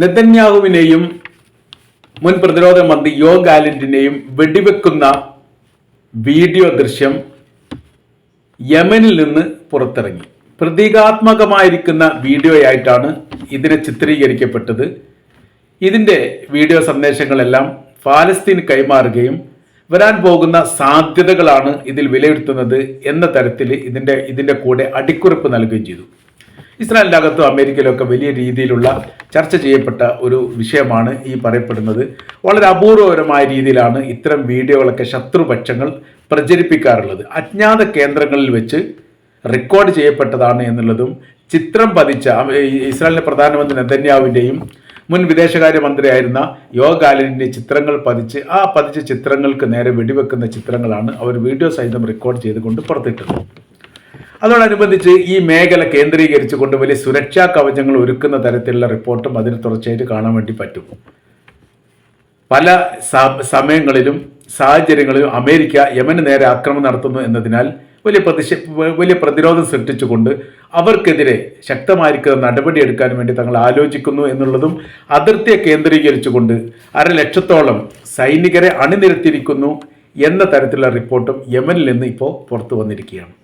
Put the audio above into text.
നെതന്യാഹുവിനെയും മുൻ പ്രതിരോധ മന്ത്രി യോ ഗാലന്റിനെയും വെടിവെക്കുന്ന വീഡിയോ ദൃശ്യം യമനിൽ നിന്ന് പുറത്തിറങ്ങി. പ്രതീകാത്മകമായിരിക്കുന്ന വീഡിയോയായിട്ടാണ് ഇതിനെ ചിത്രീകരിക്കപ്പെട്ടത്. ഇതിന്റെ വീഡിയോ സന്ദേശങ്ങളെല്ലാം ഫാലസ്തീൻ കൈമാറുകയും വരാൻ പോകുന്ന സാധ്യതകളാണ് ഇതിൽ വിലയിരുത്തുന്നത് എന്ന തരത്തിൽ ഇതിന്റെ ഇതിന്റെ കൂടെ അടിക്കുറിപ്പ് നൽകുകയും ചെയ്തു. ഇസ്രായേലിന്റെ അകത്തും അമേരിക്കയിലൊക്കെ വലിയ രീതിയിലുള്ള ചർച്ച ചെയ്യപ്പെട്ട ഒരു വിഷയമാണ് ഈ പറയപ്പെടുന്നത്. വളരെ അപൂർവപരമായ രീതിയിലാണ് ഇത്തരം വീഡിയോകളൊക്കെ ശത്രുപക്ഷങ്ങൾ പ്രചരിപ്പിക്കാറുള്ളത്. അജ്ഞാത കേന്ദ്രങ്ങളിൽ വെച്ച് റെക്കോർഡ് ചെയ്യപ്പെട്ടതാണ് എന്നുള്ളതും ചിത്രം പതിച്ച ഇസ്രായേലിന്റെ പ്രധാനമന്ത്രി നെതന്യാവിന്റെയും മുൻ വിദേശകാര്യമന്ത്രിയായിരുന്ന യോ ഗാലനിന്റെ ചിത്രങ്ങൾ പതിച്ച് ആ പതിച്ച ചിത്രങ്ങൾക്ക് നേരെ വെടിവെക്കുന്ന ചിത്രങ്ങളാണ് അവർ വീഡിയോ സഹിതം റെക്കോർഡ് ചെയ്തുകൊണ്ട് പുറത്തിട്ടത്. അതോടനുബന്ധിച്ച് ഈ മേഖല കേന്ദ്രീകരിച്ചുകൊണ്ട് വലിയ സുരക്ഷാ കവചങ്ങൾ ഒരുക്കുന്ന തരത്തിലുള്ള റിപ്പോർട്ടും അതിന് തുടർച്ചയായിട്ട് കാണാൻ വേണ്ടി പറ്റും. പല സമയങ്ങളിലും സാഹചര്യങ്ങളിലും അമേരിക്ക യമന് നേരെ ആക്രമണം നടത്തുന്നു എന്നതിനാൽ വലിയ പ്രതിഷേ വലിയ പ്രതിരോധം സൃഷ്ടിച്ചുകൊണ്ട് അവർക്കെതിരെ ശക്തമായിരിക്കുന്ന നടപടിയെടുക്കാൻ വേണ്ടി തങ്ങൾ ആലോചിക്കുന്നു എന്നുള്ളതും അതിർത്തിയെ കേന്ദ്രീകരിച്ചുകൊണ്ട് അരലക്ഷത്തോളം സൈനികരെ അണിനിരത്തിയിരിക്കുന്നു എന്ന തരത്തിലുള്ള റിപ്പോർട്ടും യമനിൽ നിന്ന് ഇപ്പോൾ പുറത്തു വന്നിരിക്കുകയാണ്.